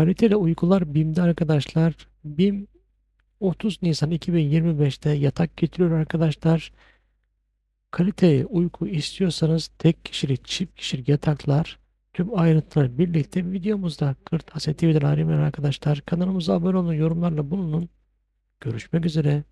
Kaliteli uykular BİM'de arkadaşlar. BİM 30 Nisan 2025'te yatak getiriyor arkadaşlar. Kaliteli uyku istiyorsanız tek kişilik, çift kişilik yataklar tüm ayrıntılar birlikte videomuzda Kırtasiye TV'den ayrılmayın arkadaşlar. Kanalımıza abone olun, yorumlarla bulunun. Görüşmek üzere.